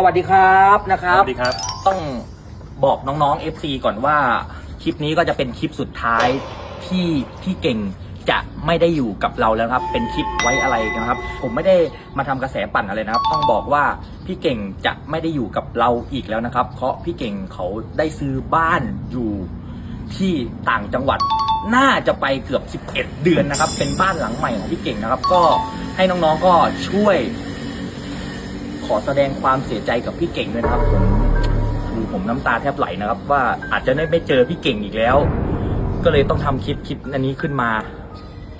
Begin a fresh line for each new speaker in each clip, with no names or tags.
สวัสดีครับนะค
ส
รับ
วัสดีครับ
ต้องบอกน้องๆ FC ก่อนว่าคลิปนี้ก็จะเป็นคลิปสุดท้ายที่พี่เก่งจะไม่ได้อยู่กับเราแล้วครับ เป็นคลิปไว้อะไรนะครับ ผมไม่ได้มาทำกระแสปั่นอะไรนะครับ ต้องบอกว่าพี่เก่งจะไม่ได้อยู่กับเราอีกแล้วนะครับ เพราะพี่เก่งเขาได้ซื้อบ้านอยู่ที่ต่างจังหวัด น่าจะไปเกือบ 11 เดือนนะครับ เป็นบ้านหลังใหม่ของพี่เก่งนะครับ ก็ให้น้องๆก็ช่วย ขอแสดงความเสียใจกับพี่เก่งด้วยนะครับผมคือผมน้ำตาแทบไหลนะครับ ว่าอาจจะได้ไม่เจอพี่เก่งอีกแล้ว ก็เลยต้องทำคลิปคลิปอันนี้ขึ้นมา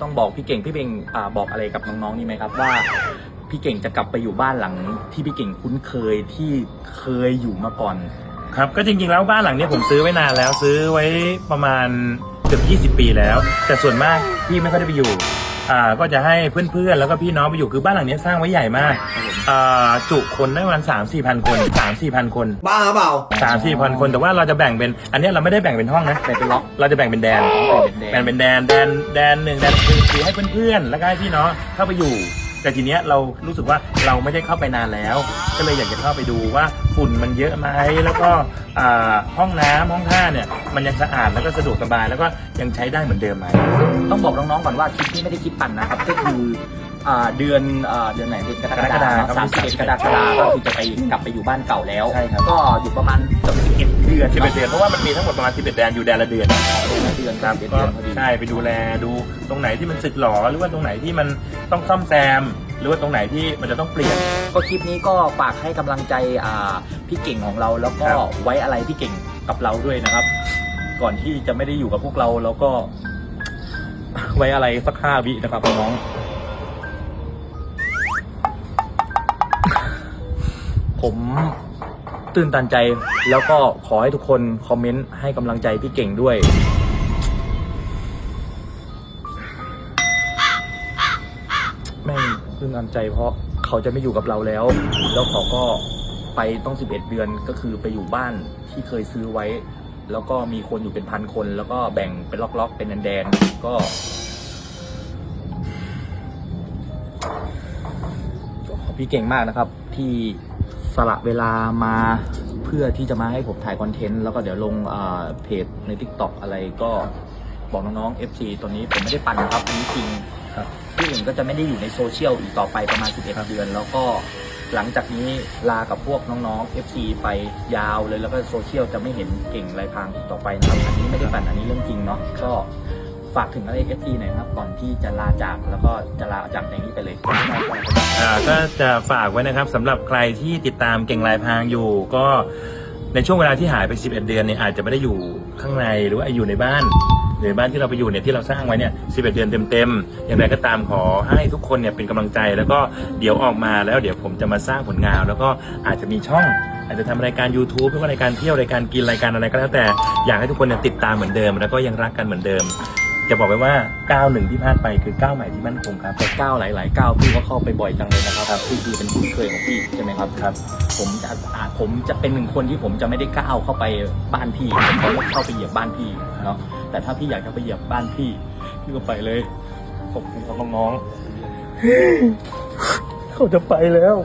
ต้องบอกพี่เก่งพี่เก่งอ่าบอกอะไรกับน้องๆนี่ไหมครับ ว่าพี่เก่งจะกลับไปอยู่บ้านหลัง ที่พี่เก่งคุ้นเคยที่เคยอยู่มาก่อน
ครับก็จริงๆแล้วบ้านหลังนี้ผมซื้อไว้นานแล้วซื้อไว้ประมาณเกือบ20 ปีแล้ว แต่ส่วนมากพี่ไม่ค่อยได้ไปอยู่อ่าก็จะให้เพื่อนๆแล้วก็พี่น้องไปอยู่คือบ้านหลังนี้สร้างไว้ใหญ่มาก
ครับผม
อ่าจุคนได้ประมาณสามสี่พันคนสามสี่พันคน
บ้าเปล่า
สามสี่พันคนแต่ว่าเราจะแบ่งเป็น อันเนี้ยเราไม่ได้แบ่งเป็นห้องนะ
แบ่งเป็นล็อก
เราจะแบ่งเป็นแดน
แบ่งเป็นแดน
แบ่งเป็นแดนแดนแดนหนึ่งแดนคือคือให้เพื่อนๆแล้วก็ให้พี่น้องเข้าไปอยู่ แต่ทีเนี้ยเรารู้สึกว่าเราไม่ได้เข้าไปนานแล้ว ก็เลยอยากจะเข้าไปดูว่าฝุ่นมันเยอะไหมแล้วก็อ่าห้องน้ำห้องท่าเนี่ยมันยังสะอาดแล้วก็สะดวกสบายแล้วก็ยังใช้ได้เหมือนเดิมไหม
ต้องบอกน้องๆก่อนว่าคลิปนี้ไม่ได้คลิปปั่นนะครับ ก็คือ อ่าเดือนอ่าเดือนไหนเดือนกรกฎาคมสามสิบเอ็ดกรกฎาคมก็คือจะไปกลับไปอยู่บ้านเก่าแล้ว
ใช่ครับ
ก็อยู่ประมาณเกือบสิบเอ็ดเดือน
สิบเอ็ดเดือนเพราะว่ามันมีทั้งหมดประมาณสิบเอ็ดแดนอยู่แดนละเดือน
เดือน
ค
ค
รั
รั
บบ
เดือน
ก็
พอดี
ใช่ไปดูแลดูตรงไหนที่มันสึกหรอหรือว่าตรงไหนที่มันต้องซ่อมแซม หรือว่าตรงไหนที่มันจะต้องเปลี่ยน
ก็คลิปนี้ก็ฝากให้กำลังใจอ่าพี่เก่งของเราแล้วก็
ครับ
ไว้อะไรพี่เก่งกับเราด้วยนะครับ ก่อนที่จะไม่ได้อยู่กับพวกเราแล้วก็ ไว้อะไรสักห้าวินะครับน้อง ผมตื่นตันใจ แล้วก็ขอให้ทุกคนคอมเมนต์ให้กำลังใจพี่เก่งด้วย แม่งตื่นตันใจเพราะเขาจะไม่อยู่กับเราแล้ว แล้วเขาก็ไปต้อง 11 เดือนก็คือไปอยู่บ้านที่เคยซื้อไว้ แล้วก็มีคนอยู่เป็นพันคน แล้วก็แบ่งเป็นล็อกๆ เป็นแดนๆก็พี่เก่งมากนะครับ ที่ สละเวลามาเพื่อที่จะมาให้ผมถ่ายคอนเทนต์แล้วก็เดี๋ยวลงอ่าเพจใน t ิ k t o k อะไรก็บอกน้องๆ FC ตอนนี้ผมไม่ได้ปั่นนะครับอันนี้จริง
ครับ
พี่เก่งก็จะไม่ได้อยู่ในโซเชียลอีกต่อไปประมาณ 11 เดือน แล้วก็หลังจากนี้ลากับพวกน้องๆ FC ไปยาวเลยแล้วก็โซเชียลจะไม่เห็นเก่งไรพรางอีกต่อไปนะครับอันนี้ไม่ได้ปั่นอันนี้เรื่องจริงเนาะก็ ฝากถึงอะไร FC หน่อยครับก่อนที่จะลาจากแล้วก็จะลาจากในนี้ไปเลย
อ่าก็จะฝากไว้นะครับสำหรับใครที่ติดตามเก่งลายพรางอยู่ ก็ในช่วงเวลาที่หายไป 11 เดือนเนี่ยอาจจะไม่ได้อยู่ข้างในหรือว่าอยู่ในบ้านหรือบ้านที่เราไปอยู่เนี่ยที่เราสร้างไว้เนี่ย 11 เดือนเต็มๆ อย่างไรก็ตามขอให้ทุกคนเนี่ยเป็นกำลังใจแล้วก็เดี๋ยวออกมาแล้วเดี๋ยวผมจะมาสร้างผลงาน แล้วก็อาจจะมีช่อง อาจจะทำรายการ YouTube ไม่ว่ารายการเที่ยวรายการกินรายการอะไรก็แล้วแต่อยากให้ทุกคนเนี่ยติดตามเหมือนเดิม แล้วก็ยังรักกันเหมือนเดิม จะบอกไว้ว่าก้าวหนึ่งที่พลาดไปคือก้าวใหม่ที่มั่นคงครับ
แต่ก้าวหลาย ๆ ก้าวพี่ก็เข้าไปบ่อยจังเลยนะครับพี่คือเป็นคุ้นเคยของพี่ใช่ไหมครับ
ครับ
ผมจะอาจผมจะเป็นหนึ่งคนที่ผมจะไม่ได้ก้าวเข้าไปบ้านพี่ผมจะไม่เข้าไปเหยียบบ้านพี่เนาะแต่ถ้าพี่อยากจะไปเหยียบบ้านพี่พี่ก็ไปเลยขอบคุณครับน้องๆเขาจะไปแล้ว